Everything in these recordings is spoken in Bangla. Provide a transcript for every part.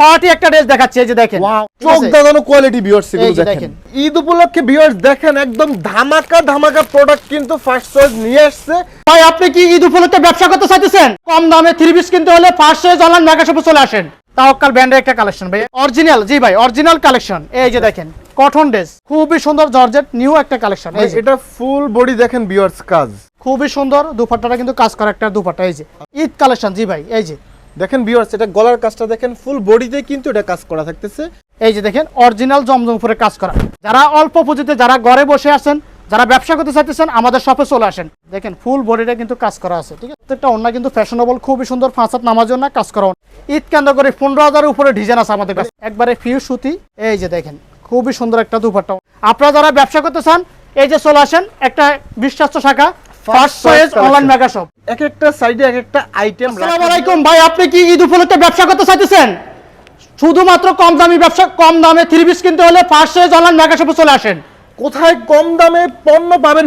পার্টি একটা ড্রেস দেখাচ্ছি এই যে দেখেন। চোখ? দাদানো কোয়ালিটি ভিউয়ার্স এগুলো দেখেন। দেখেন। ঈদ উপলক্ষে ভিউয়ার্স দেখেন একদম ধামাকা ধামাকা প্রোডাক্ট কিন্তু ফার্স্ট চয়েস নিয়ে আসছে। ভাই আপনি কি ঈদ উপলক্ষে ব্যবসা করতে চাইতেছেন? কম দামে থ্রি পিস কিনতে হলে ফার্স্ট চয়েস অনলাইন মেগা শপে চলে আসেন। তাওয়াক্কাল ব্র্যান্ডের একটা কালেকশন ভাই। অরিজিনাল জি ভাই অরিজিনাল কালেকশন এই যে দেখেন কটন ড্রেস খুবই সুন্দর জর্জেট নিউ একটা কালেকশন এটা ফুল বডি দেখেন ভিউয়ার্স কাজ। খুবই সুন্দর দুপাট্টাটা কিন্তু কাজ করা একটা দুপাট্টা এই যে। ঈদ কালেকশন জি ভাই এই যে। দেখেন ভিউয়ার্স এটা গলার কাজটা দেখেন ফুল বডিতে কিন্তু এটা কাজ করা থাকতেছে। এই যে দেখেন অরিজিনাল জমজম উপরে কাজ করা। যারা অল্প পুঁজিতে, যারা ঘরে বসে আছেন, যারা ব্যবসা করতে চাইতেছেন, আমাদের শপে চলে আসেন। দেখেন ফুল বডিটা কিন্তু কাজ করা আছে, ঠিক আছে? প্রত্যেকটা অন্য কিন্তু ফ্যাশনেবল খুবই সুন্দর ফাঁসাত নামার জন্য কাজ করা ঈদ কেন্দ্র করে পনেরো হাজারের উপরে ডিজাইন আছে আমাদের কাছে। একবারে ফিউ সুতি। এই যে দেখেন, খুবই সুন্দর একটা দুপাট্টা। আপনারা যারা ব্যবসা করতে চান, এই যে চলে আসেন, একটা বিশ্বাস্ত শাখা first choice online mega shop এক একটা সাইডে এক একটা আইটেম আসসালামু আলাইকুম ভাই আপনি কি ঈদ উপলক্ষে ব্যবসা করতে চাইতেছেন? শুধুমাত্র কম দামি ব্যবসা কম দামে থ্রি পিস কিনতে হলে ফার্স্ট চয়েস অনলাইন মেগা শপে চলে আসেন। কোথায় কম দামে পণ্য পাবেন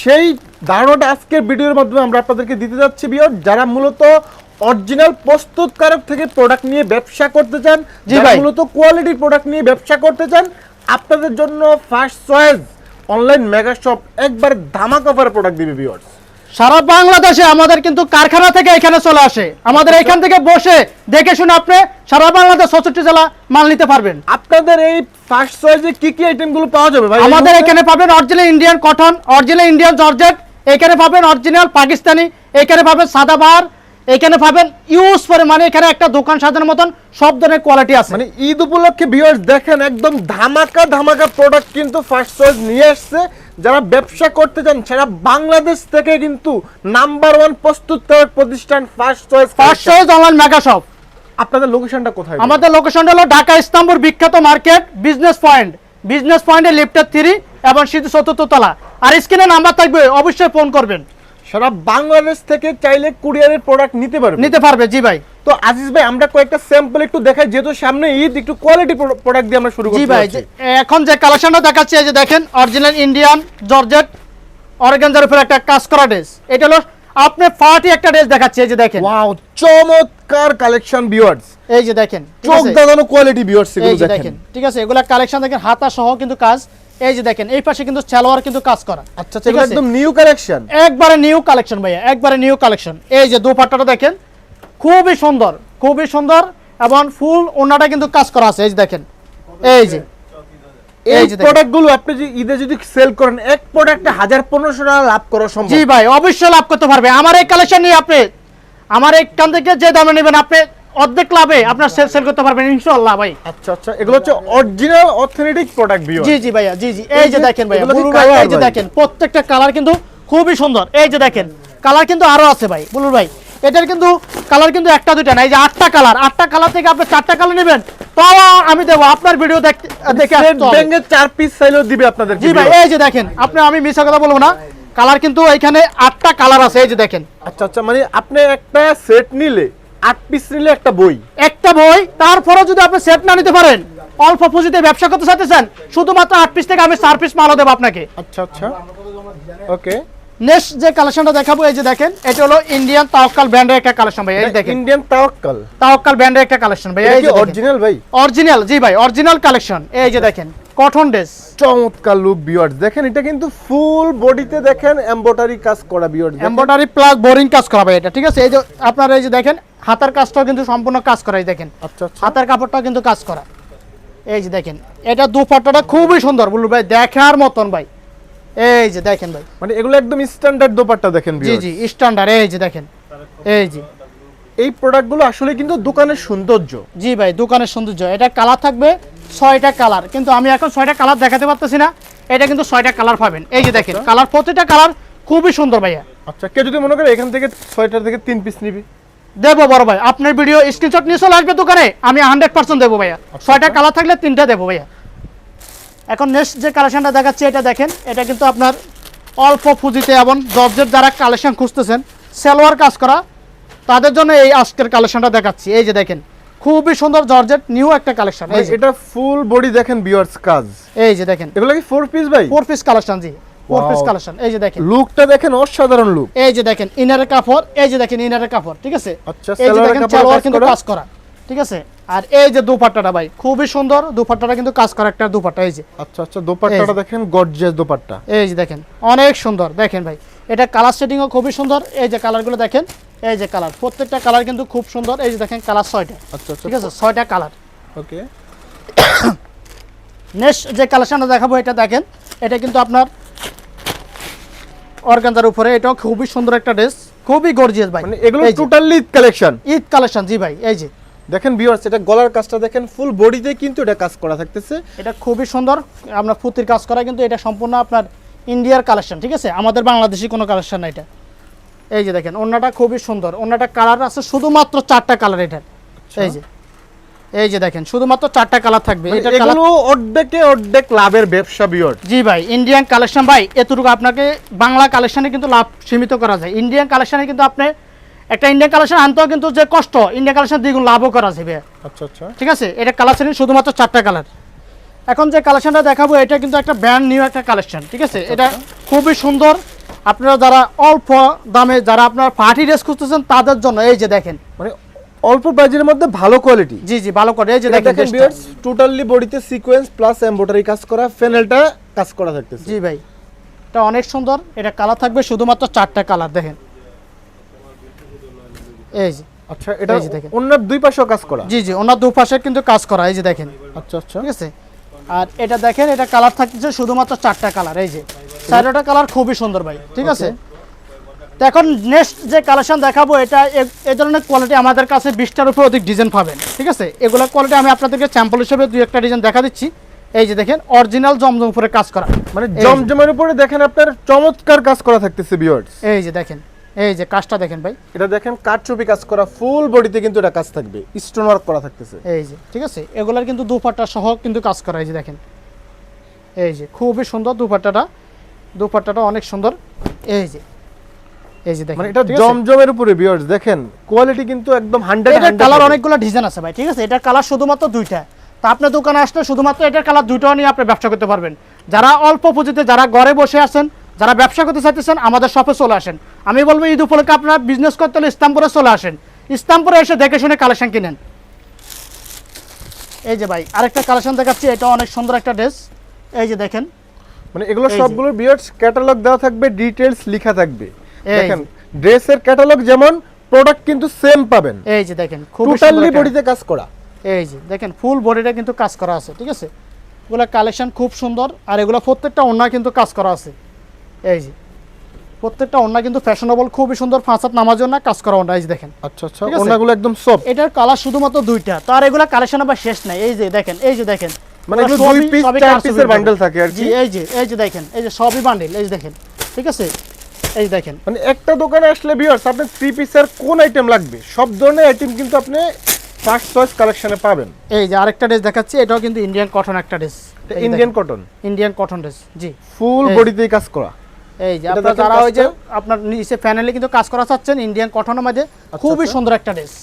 সেই ধারণাটা আজকের ভিডিওর মাধ্যমে আমরা আপনাদেরকে দিতে যাচ্ছি যারা মূলত অরিজিনাল প্রস্তুতকারক থেকে প্রোডাক্ট নিয়ে ব্যবসা করতে চান মূলত কোয়ালিটির প্রোডাক্ট নিয়ে ব্যবসা করতে চান আপনাদের জন্য first choice online mega shop একবার ধামাকা অফার প্রোডাক্ট দিবে ভিউয়ার্স সারা বাংলাদেশে আমাদের কিন্তু কারখানা থেকে এখানে চলে আসে। আমাদের এখান থেকে বসে দেখে শুনে আপনি সারা বাংলাদেশ চৌষট্টি জেলা মাল নিতে পারবেন। আপনাদের এই ফার্স্ট চয়েসে কি কি আইটেমগুলো পাওয়া যাবে ভাই? আমাদের এখানে পাবেন original Indian cotton original Indian georgette এখানে পাবেন অরিজিনাল পাকিস্তানি এখানে পাবেন সাদাবাহার এখানে পাবেন ইউজ করে মানে এখানে একটা দোকান সাজানোর মতন সব ধরনের কোয়ালিটি আছে। মানে ঈদ উপলক্ষে ভিউয়ার্স দেখেন একদম ধামাকা ধামাকা প্রোডাক্ট কিন্তু ফার্স্ট চয়েস নিয়ে আসছে যারা ব্যবসা করতে চান সেটা বাংলাদেশ থেকে কিন্তু নাম্বার ওয়ান প্রস্তুতকারক প্রতিষ্ঠান first choice first choice online mega shop আপনাদের লোকেশনটা কোথায় আমাদের লোকেশনটা হলো ঢাকা ইস্তাম্বুল বিখ্যাত মার্কেট বিজনেস পয়েন্ট বিজনেস পয়েন্টে লিফটের থ্রি এবং সিধু চতুর্থ তলা। আর স্ক্রিনে নাম্বার থাকবে অবশ্যই ফোন করবেন। সারা বাংলাদেশ থেকে চাইলে কুরিয়ারের প্রোডাক্ট নিতে পারবে। নিতে পারবে জি ভাই। তো আজিজ ভাই আমরা কয়েকটা স্যাম্পল একটু দেখাই যেহেতু সামনে ঈদ একটু কোয়ালিটি প্রোডাক্ট দিয়ে আমরা শুরু করছি জি ভাই এখন যে কালেকশনটা দেখাচ্ছি এই যে দেখেন অরিজিনাল ইন্ডিয়ান জর্জেট অর্গানজার উপরে একটা কাজ করা ড্রেস এটা হলো আপনি পার্টি একটা ড্রেস দেখাচ্ছি এই যে দেখেন। ওয়াও চমৎকার কালেকশন ভিউয়ার্স এই যে দেখেন চোখ দাদানো কোয়ালিটি ভিউয়ার্স এগুলো দেখেন। ঠিক আছে? এগুলা কালেকশন দেখেন হাতা সহ কিন্তু কাজ। এই যে দেখেন এই পাশে কিন্তু সালোয়ার কিন্তু কাজ করা। আচ্ছা এগুলো আছে? একদম নিউ কালেকশন একবারে নিউ কালেকশন ভাইয়া একবারে নিউ কালেকশন এই যে দুপাট্টাটা দেখেন খুবই সুন্দর খুবই সুন্দর এবং ফুল ওনাটা কিন্তু কাজ করা আছে এই যে দেখেন। এই যে এই। প্রোডাক্টগুলো আপনি যদি ঈদে যদি সেল করেন এক প্রোডাক্টে হাজার পনেরোশো টাকা লাভ করা সম্ভব। জি ভাই অবশ্যই লাভ করতে পারবে। আমার এই কালেকশন নিয়ে আপনি আমার এইখান থেকে যে দামে নেবেন আপনি অর্ধেক লাভে আপনার সেল সেল করতে পারবেন ইনশাআল্লাহ ভাই। আচ্ছা আচ্ছা এগুলো হচ্ছে অরিজিনাল অথেন্টিক প্রোডাক্ট ভিউ জি জি ভাইয়া জি জি। এই যে দেখেন ভাইয়া এই যে দেখেন প্রত্যেকটা কালার কিন্তু খুবই সুন্দর। এই যে দেখেন কালার কিন্তু আরও আছে ভাই বুলুর ভাই। এটার কিন্তু কালার কিন্তু একটা দুইটা না এই যে আটটা কালার আটটা কালার থেকে আপনি চারটা কালার নেবেন তাও আমি দেবো আপনার ভিডিও দেখতে দেখে আসতে চার পিস চাইলেও দিবে আপনাদের জি ভাই এই যে দেখেন আপনি আমি মিশা কথা বলব না। কালার কিন্তু এখানে আটটা কালার আছে এই যে দেখেন। আচ্ছা আচ্ছা মানে আপনি একটা সেট নিলে আট পিস নিলে একটা বই। একটা বই? তারপরে যদি আপনি সেট না নিতে পারেন অল্প পুঁজিতে ব্যবসা করতে চাইতেছেন শুধুমাত্র আট পিস থেকে আমি চার পিস মালও দেবো আপনাকে। আচ্ছা আচ্ছা। ওকে নেক্সট যে কালেকশনটা দেখাবো এই যে দেখেন এটা হলো ইন্ডিয়ান তাওকাল ব্র্যান্ডের একটা কালেকশন ভাই এই দেখেন। ইন্ডিয়ান তাওয়াক্কাল তাওকাল ব্র্যান্ডের একটা কালেকশন ভাই এই যে অরিজিনাল ভাই? অরিজিনাল জি ভাই অরিজিনাল কালেকশন এই যে দেখেন। Cotton dress. চমৎকার লুক ভিউয়ার্স দেখেন এটা কিন্তু ফুল বডিতে দেখেন এমব্রয়ডারি কাজ করা ভিউয়ার্স এমব্রয়ডারি প্লাস বোরিং কাজ করা ভাই এটা ঠিক আছে? এই যে আপনারা এই যে দেখেন হাতার কাজটাও কিন্তু সম্পূর্ণ কাজ করা এই দেখেন। আচ্ছা আচ্ছা। হাতের কাপড়টাও কিন্তু কাজ করা। এই যে দেখেন এটা দুপাট্টাটা খুবই সুন্দর বলু ভাই দেখার মতন ভাই। এই যে দেখেন ভাই। মানে এগুলো একদম স্ট্যান্ডার্ড দোপাট্টা দেখেন জি জি স্ট্যান্ডার্ড এই যে দেখেন। এই যে। এই প্রোডাক্টগুলো আসলে কিন্তু দোকানের সৌন্দর্য। জি ভাই দোকানের সৌন্দর্য। এটা কালার থাকবে ছয়টা কালার। কিন্তু আমি এখন ছয়টা কালার দেখাতে পারতেছি না এটা কিন্তু ছয়টা কালার পাবেন। এই যে দেখেন কালার প্রতিটা কালার খুবই সুন্দর ভাইয়া। আচ্ছা কেউ যদি মনে করে এখান থেকে ছয়টার থেকে তিন পিস নিবি? দেবো বড় ভাই আপনার ভিডিও স্ক্রিনশট নিয়ে চলে আসবে দোকানে আমি হান্ড্রেড পার্সেন্ট দেবো ভাইয়া। ছয়টা কালার থাকলে তিনটা দেবো ভাইয়া। এখন নেক্সট যে কালেকশনটা দেখাচ্ছি এটা দেখেন এটা কিন্তু আপনার অল্প পুঁজিতে এবং জর্জের যারা কালেকশন খুঁজতেছেন। সেলোয়ার কাজ করা তাদের জন্য এই আজকের কালেকশনটা দেখাচ্ছি। এই যে দেখেন খুবই সুন্দর জর্জেট নিউ একটা কালেকশন এই যে। এটা ফুল বডি দেখেন ভিউয়ার্স কাজ। এই যে দেখেন। এগুলো কি ফোর পিস ভাই? ফোর পিস কালেকশন জি। ফোর পিস কালেকশন এই যে দেখেন। লুকটা দেখেন অসাধারণ লুক এই যে দেখেন ইনারের কাপড় এই যে দেখেন ইনারের কাপড় ঠিক আছে? আচ্ছা, এই যে দেখেন সালোয়ার কিন্তু? কাজ করা ঠিক ঠিক আছে? আর এই যে দুপাট্টাটা ভাই খুবই সুন্দর দুপাট্টাটা কিন্তু কাজ করা একটা দুপাট্টা এই যে। আচ্ছা আচ্ছা দোপাট্টাটা দেখেন গর্জিয়াস দোপাট্টা। এই যে দেখেন অনেক সুন্দর দেখেন ভাই। এটা কালার সেটিংও খুবই সুন্দর। এই যে কালারগুলো দেখেন এই যে কালার প্রত্যেকটা কালার কিন্তু খুব সুন্দর। এই যে দেখেন কালার ছয়টা। আচ্ছা আচ্ছা। ঠিক আছে? ছয়টা কালার ওকে নেক্সট যে কালেকশনটা দেখাবো এটা দেখেন। এটা কিন্তু আপনার অর্গানজার উপরে। এটাও খুবই সুন্দর একটা ড্রেস খুবই গর্জিয়াস ভাই। মানে এগুলো টোটালি কালেকশন ঈদ কালেকশন জি ভাই। এই যে। দেখেন ভিউয়ার্স এটা গলার কাজটা দেখেন ফুল বডিতে কিন্তু এটা কাজ করা থাকতেছে। এটা খুবই সুন্দর। আপনার ফুতির কাজ করা কিন্তু এটা সম্পূর্ণ আপনার ইন্ডিয়ার কালেকশন ঠিক আছে? আমাদের বাংলাদেশি কোনো কালেকশন না এটা। এই যে দেখেন অন্যটা খুবই সুন্দর। অন্যটা কালার আছে শুধুমাত্র চারটা কালার এটার। এই যে। এই যে দেখেন শুধুমাত্র চারটা কালার থাকবে। মানে এটা এগুলো অর্ধেকে অর্ধেক লাভের ব্যবসা ভিউয়ার্স জি ভাই ইন্ডিয়ান কালেকশন ভাই এতটুকু আপনাকে বাংলা কালেকশনে কিন্তু লাভ সীমিত করা যায়। ইন্ডিয়ান কালেকশনে কিন্তু আপনি একটা ইন্ডিয়ান কালেকশন আনতেও কিন্তু যে কষ্ট ইন্ডিয়ান কালেকশন দ্বিগুণ লাভও করা যাবে আচ্ছা আচ্ছা। ঠিক আছে? এটা কালার শুধুমাত্র চারটা কালার এখন যে কালেকশনটা দেখাবো এটা কিন্তু একটা ব্র্যান্ড নিউ একটা কালেকশন ঠিক আছে? এটা খুবই সুন্দর। আপনারা যারা অল্প দামে যারা আপনার পার্টি ড্রেস খুঁজতেছেন তাদের জন্য এই যে দেখেন। মানে অল্প প্রাইজের মধ্যে ভালো কোয়ালিটি জি জি ভালো করে এই যে দেখেন ভিউয়ার্স টোটালি বডিতে সিকোয়েন্স প্লাস এমব্রয়ডারি কাজ করা ফেনেলটা কাজ করা থাকতেছে। জি ভাই এটা অনেক সুন্দর। এটা কালার থাকবে শুধুমাত্র চারটা কালার দেখেন। এই যে আচ্ছা এটা এই যে দেখেন। অন্য দুই পাশেও কাজ করা? জি জি ওনার দুপাশে কিন্তু কাজ করা এই যে দেখেন। আচ্ছা আচ্ছা। ঠিক আছে? আর এটা দেখেন এটা কালার থাকতেছে শুধুমাত্র চারটা কালার এই যে। চারটা কালার খুবই সুন্দর ভাই ঠিক আছে? তো এখন নেক্সট যে কালেকশন দেখাবো এটা এ- এই ধরনের কোয়ালিটি আমাদের কাছে বিশটার উপরে অধিক ডিজাইন পাবেন ঠিক আছে? এগুলো কোয়ালিটি আমি আপনাদেরকে স্যাম্পল হিসেবে দুই একটা ডিজাইন দেখা দিচ্ছি। এই যে দেখেন অরিজিনাল জমজম উপরে কাজ করা। মানে জমজমের উপরে দেখেন আপনার চমৎকার কাজ করা থাকতেছে ভিউয়ার্স এই যে দেখেন এই যে কাজটা দেখেন ভাই। এটা দেখেন কাঠচুপি কাজ করা ফুল বডিতে কিন্তু এটা কাজ থাকবে। স্টোন ওয়ার্ক করা থাকতেছে। এই যে ঠিক আছে? এগুলার কিন্তু দুপাট্টা সহ কিন্তু কাজ করা এই যে দেখেন। এই যে খুবই সুন্দর দুপাট্টাটা। দুপাট্টাটা অনেক সুন্দর। এই যে এই যে দেখেন মানে এটা জমজমের উপরে ভিউয়ার্স দেখেন কোয়ালিটি কিন্তু একদম হান্ড্রেড এটার কালার অনেকগুলো ডিজাইন আছে ভাই ঠিক আছে? এটার কালার শুধুমাত্র দুইটা। তা আপনার দোকানে আসলে শুধুমাত্র এটার কালার দুইটাও নিয়ে আপনি ব্যবসা করতে পারবেন। যারা অল্প পুঁজিতে যারা ঘরে বসে আছেন যারা ব্যবসা করতে চাইতেছেন আমাদের শপে চলে আসেন। আমি বলব ঈদ উপলক্ষে আপনার বিজনেস করতে হলে ইসলামপুরে চলে আসেন। ইসলামপুরে এসে দেখে শুনে কালেকশন কিনেন। এই যে ভাই আরেকটা কালেকশন দেখাচ্ছি এটা অনেক সুন্দর একটা ড্রেস এই যে দেখেন। মানে এগুলো সবগুলো ভিউয়ার্স ক্যাটালগ দেওয়া থাকবে ডিটেইলস লেখা থাকবে। দেখেন ড্রেসের ক্যাটালগ যেমন প্রোডাক্ট কিন্তু সেম পাবেন। এই যে দেখেন খুব টোটালি বডিতে কাজ করা। এই যে দেখেন ফুল বডিটা কিন্তু কাজ করা আছে ঠিক আছে? এগুলো কালেকশন খুব সুন্দর আর এগুলো প্রত্যেকটা ওড়না কিন্তু কাজ করা আছে। এই যে প্রত্যেকটা ওড়না কিন্তু ফ্যাশনেবল খুবই সুন্দর ফাঁসাত নামার জন্য কাজ করা ওড়না এই যে দেখেন। আচ্ছা আচ্ছা? ওনাগুলো একদম সফট এটার কালার শুধুমাত্র দুইটা। তার এগুলো কালেকশন আবার শেষ নাই। এই যে দেখেন এই যে দেখেন। মানে এগুলো দুই সবই চার এর বান্ডেল। থাকে আর কি। এই যে এই যে দেখেন এই যে সবই বান্ডেল এই যে দেখেন। ঠিক আছে? এই দেখেন। মানে একটা দোকানে আসলে ভিউয়ার্স আপনি থ্রি পিসের কোন আইটেম লাগবে? সব ধরনের আইটেম কিন্তু আপনি ফার্স্ট চয়েস কালেকশনে পাবেন। এই যে আরেকটা ড্রেস দেখাচ্ছি এটাও কিন্তু ইন্ডিয়ান কটন একটা dress Indian cotton Indian cotton dress জি। ফুল এই। বডিতেই কাজ করা। এই যে আপনারা যারা ওই যে আপনার নিচে প্যানেলে কিন্তু কাজ করা চাচ্ছেন ইন্ডিয়ান কটনের মধ্যে খুবই আচ্ছা। সুন্দর একটা ড্রেস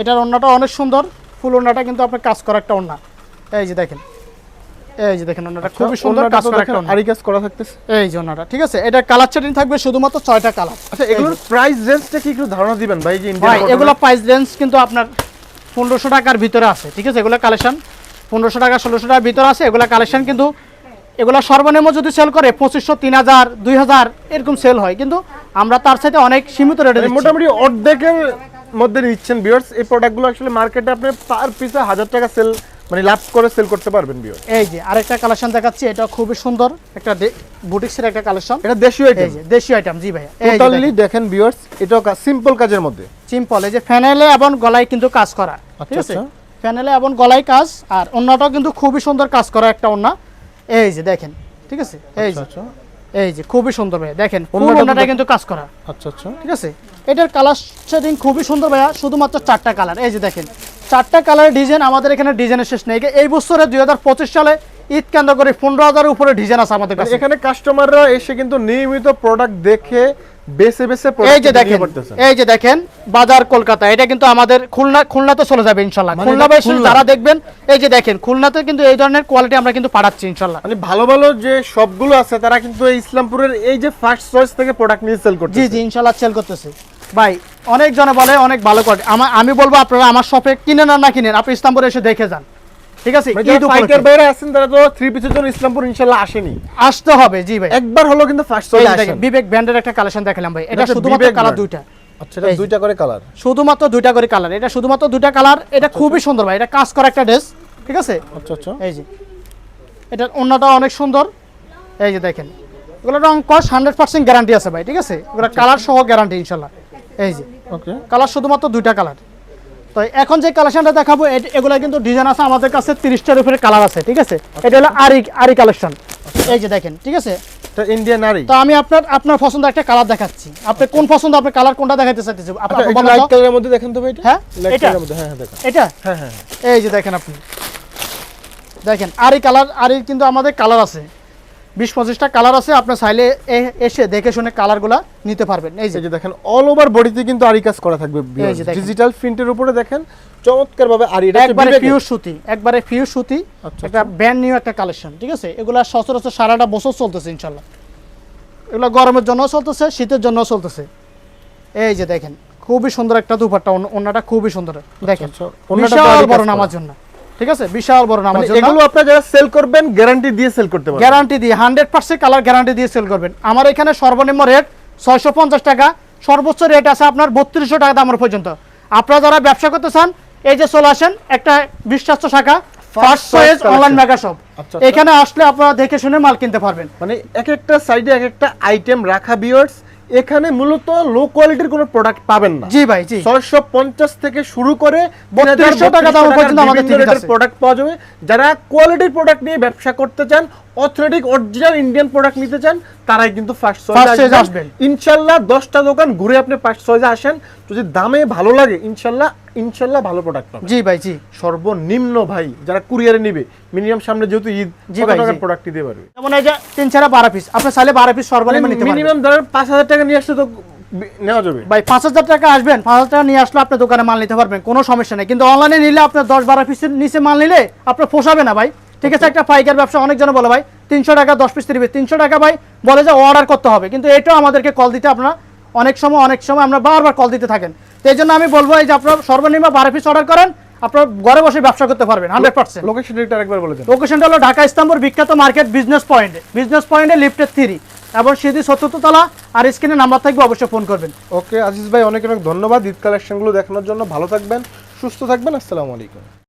এটার ওড়নাটা অনেক সুন্দর ফুল ওড়নাটা কিন্তু আপনার কাজ করা একটা ওড়না। এই যে দেখেন এই যে দেখেন ওড়নাটা খুবই সুন্দর কাজ করা একটা আরি কাজ করা থাকতেছে। এই যে ওড়নাটা ঠিক আছে? এটা কালার থাকবে শুধুমাত্র ছয়টা কালার আচ্ছা এগুলোর প্রাইস রেঞ্জটা কি একটু ধারণা দিবেন ভাই যে ইন্ডিয়ান এগুলো প্রাইস রেঞ্জ কিন্তু আপনার পনেরোশো টাকার ভিতরে আছে ঠিক আছে? এগুলো কালেকশন পনেরোশো টাকা ষোলোশো টাকার ভিতরে আছে এগুলো কালেকশন কিন্তু এগুলো সর্বনিম্ন যদি সেল করে পঁচিশশো তিন হাজার দুই হাজার এরকম সেল হয়। কিন্তু আমরা তার সাথে অনেক সীমিত রেটে মানে মোটামুটি অর্ধেকের মধ্যে নিচ্ছেন ভিউয়ার্স এই প্রোডাক্টগুলো আসলে মার্কেটে আপনি পার পিসে হাজার টাকা সেল মানে লাভ করে সেল করতে পারবেন ভিউয়ার্স এই যে আরেকটা কালেকশন দেখাচ্ছি এটা খুবই সুন্দর। একটা বুটিক্সের একটা কালেকশন এটা দেশীয় এই আইটেম যে দেশীয় আইটেম জি যে টোটালি দেখেন, ভিউয়ার্স এটাও সিম্পল কাজের মধ্যে। সিম্পল এই যে ফ্যানেলে এবং গলায় কিন্তু কাজ করা। ঠিক আচ্ছা, আছে? আচ্ছা। ফ্যানেলে এবং গলায় কাজ আর অন্যটাও কিন্তু খুবই সুন্দর কাজ করা একটা ওন্না এই যে দেখেন ঠিক আছে? এই যে আচ্ছা। এই যে খুবই সুন্দর ভাইয়া। দেখেন দেখ- কিন্তু কাজ করা। আচ্ছা আচ্ছা। ঠিক আছে? এটার কালার শেডিং খুবই সুন্দর ভাইয়া শুধুমাত্র চারটা কালার এই যে দেখেন চারটা কালারের ডিজাইন আমাদের এখানে ডিজাইনের শেষ নেই। এই বছরে দুই হাজার পঁচিশ সালে ঈদ কেন্দ্র করে পনেরো হাজারের উপরে ডিজাইন আছে আমাদের কাছে। এখানে কাস্টমাররা এসে কিন্তু নিয়মিত প্রোডাক্ট দেখে বেছে বেছে এই যে দেখেন এই যে দেখেন বাজার কলকাতা এটা কিন্তু আমাদের খুলনা খুলনাতে চলে যাবে ইনশাল্লাহ। মানে খুলনা এটা বাসী খুলনা? যারা দেখবেন এই যে দেখেন খুলনাতে কিন্তু এই ধরনের কোয়ালিটি আমরা কিন্তু পাঠাচ্ছি ইনশাল্লাহ। মানে ভালো ভালো যে সবগুলো আছে তারা কিন্তু ইসলামপুরের এই যে ফার্স্ট চয়েস থেকে প্রোডাক্ট নিয়ে সেল করছে জি জি ইনশাল্লাহ সেল করতেছে। ভাই অনেক জনে বলে অনেক ভালো কোয়ালিটি আমি বলব আপনারা আমার শপে কিনেন আর না কিনেন আপনি ইস্তাম্বুলে এসে দেখে যান। ঠিক আছে ঈদ। বাইরে আছেন তারা তো থ্রি পিসের জন্য ইসলামপুর ইনশাল্লাহ আসেনি। আসতে হবে জি ভাই। একবার হলো কিন্তু ফার্স্ট চলে আসেন। বিবেক ব্র্যান্ডের একটা কালেকশন দেখালাম ভাই। এটা শুধুমাত্র কালার দুইটা। আচ্ছা এটা দুইটা করে কালার শুধুমাত্র দুইটা করে কালার এটা শুধুমাত্র দুইটা কালার এটা খুবই সুন্দর ভাই। এটা কাজ করা একটা ড্রেস ঠিক আছে? আচ্ছা আচ্ছা। এই যে। এটার অন্যটা অনেক সুন্দর। এই যে দেখেন। এগুলো রং কস হান্ড্রেড পার্সেন্ট গ্যারান্টি আছে ভাই ঠিক আছে? এগুলো কালার সহ গ্যারান্টি ইনশাল্লাহ। এই যে। ওকে কালার শুধুমাত্র দুইটা কালার তো এখন যে কালেকশনটা দেখাবো এগুলো কিন্তু ডিজাইন আছে আমাদের কাছে তিরিশটার উপরে কালার আছে ঠিক আছে? এটা হলো আরি আরি কালেকশন এই যে দেখেন ঠিক আছে? এটা ইন্ডিয়ান নারী তো আমি আপনার আপনার পছন্দ একটা কালার দেখাচ্ছি। আপনি কোন পছন্দ আপনি কালার কোনটা দেখাতে চাইতেছেন? আপনি আচ্ছা লাইট। কালারের মধ্যে দেখেন তো ভাই এটা। হ্যাঁ? লাইট কালারের মধ্যে হ্যাঁ হ্যাঁ দেখেন। এটা? হ্যাঁ হ্যাঁ হ্যাঁ। এই যে দেখেন আপনি। দেখেন আরি কালার আরি কিন্তু আমাদের কালার আছে। বিশ পঁচিশটা কালার আছে আপনি চাইলে এসে দেখে শুনে কালারগুলা নিতে পারবেন। এই যে। দেখেন অল ওভার বডিতে কিন্তু আরি কাজ করা থাকবে দেখেন। ডিজিটাল প্রিন্টের উপরে দেখেন চমৎকার ভাবে আরি এটা একবারে পিওর সুতি একবারে পিওর সুতি আচ্ছা, একটা ব্র্যান্ড নিউ একটা কালেকশন ঠিক আছে? এগুলা সচরাচর সারাটা বছর চলতেছে ইনশাল্লাহ। এগুলো গরমের জন্য চলতেছে শীতের জন্য চলতেছে। এই যে দেখেন খুবই সুন্দর একটা দুপাট্টা অন্যটা খুবই সুন্দর। দেখেন আচ্ছা, অন্যটা বিশাল বড় নামার জন্য। ঠিক আছে? বিশাল বড় মানে এগুলো আপনারা যারা সেল করবেন গ্যারান্টি দিয়ে সেল করতে পারবেন। গ্যারান্টি দিয়ে হান্ড্রেড পার্সেন্ট কালার গ্যারান্টি দিয়ে সেল করবেন। আমার এখানে সর্বনিম্ন রেট ছয়শো পঞ্চাশ টাকা সর্বোচ্চ রেট আছে আপনার বত্রিশশো টাকা দামের পর্যন্ত। আপনারা যারা ব্যবসা করতে চান এই যে চলে আসেন একটা বিশ্বাস্ত শাখা অনলাইন মেগা শপ আচ্ছা, আচ্ছা। এখানে আসলে আপনারা দেখে শুনে মাল কিনতে পারবেন। মানে এক একটা সাইডে এক একটা আইটেম রাখা বিয়ার্স এখানে মূলত লো কোয়ালিটির কোনো প্রোডাক্ট পাবেন না। জি ভাই জি। ছয়শো পঞ্চাশ থেকে শুরু করে 3200 টাকা দাম পর্যন্ত আমাদের ঠিক আছে। প্রোডাক্ট পাওয়া যাবে। যারা কোয়ালিটির প্রোডাক্ট নিয়ে ব্যবসা করতে চান অথেন্টিক অরিজিনাল ইন্ডিয়ান প্রোডাক্ট নিতে চান তারাই কিন্তু ফার্স্ট চয়েসে আসবেন। ইনশাল্লাহ দশটা দোকান ঘুরে আপনি ফার্স্ট চয়েসে আসেন। যদি দামে ভালো লাগে ইনশাল্লাহ ইনশাল্লাহ ভালো প্রোডাক্ট পাবেন। জি ভাই জি। সর্বনিম্ন ভাই যারা কুরিয়ারে নিবে মিনিমাম সামনে যেহেতু ঈদ জি ভাই, টাকার। প্রোডাক্ট নিতে পারবে? যেমন এই যে তিন চারা বারো পিস আপনি সালে বারো পিস সর্বনিম্ন নিতে পারবেন। মিনিমাম ধরেন পাঁচ হাজার টাকা নিয়ে আসলে তো নেওয়া যাবে। ভাই পাঁচ হাজার টাকা আসবেন পাঁচ হাজার টাকা নিয়ে আসলে আপনি দোকানে মাল নিতে পারবেন কোনো সমস্যা নেই। কিন্তু অনলাইনে নিলে আপনার দশ বারো পিসের নিচে মাল নিলে আপনার পোষাবে না ভাই। ঠিক আছে একটা পাইকার ব্যবসা অনেকজন বলে ভাই তিনশো টাকা দশ পিস তিরিশ তিনশো টাকা ভাই বলে যে অর্ডার করতে হবে। কিন্তু এটাও আমাদেরকে কল দিতে আপনার অনেক সময় অনেক সময় আমরা বারবার কল দিতে থাকেন। তো এই জন্য আমি বলব এই যে আপনার সর্বনিম্ন বারো পিস অর্ডার করেন আপনার ঘরে বসে ব্যবসা করতে পারবেন হান্ড্রেড পার্সেন্ট লোকেশন এটা আরেকবার বলে লোকেশনটা হলো ঢাকা ইস্তাম্বুল বিখ্যাত মার্কেট বিজনেস পয়েন্টে। বিজনেস পয়েন্টে লিফটের থ্রি এবং সিধি চতুর্থ তলা আর স্ক্রিনে নাম্বার থাকবে অবশ্যই ফোন করবেন। ওকে আজিজ ভাই অনেক অনেক ধন্যবাদ ঈদ কালেকশনগুলো দেখানোর জন্য। ভালো থাকবেন সুস্থ থাকবেন আসসালামু আলাইকুম।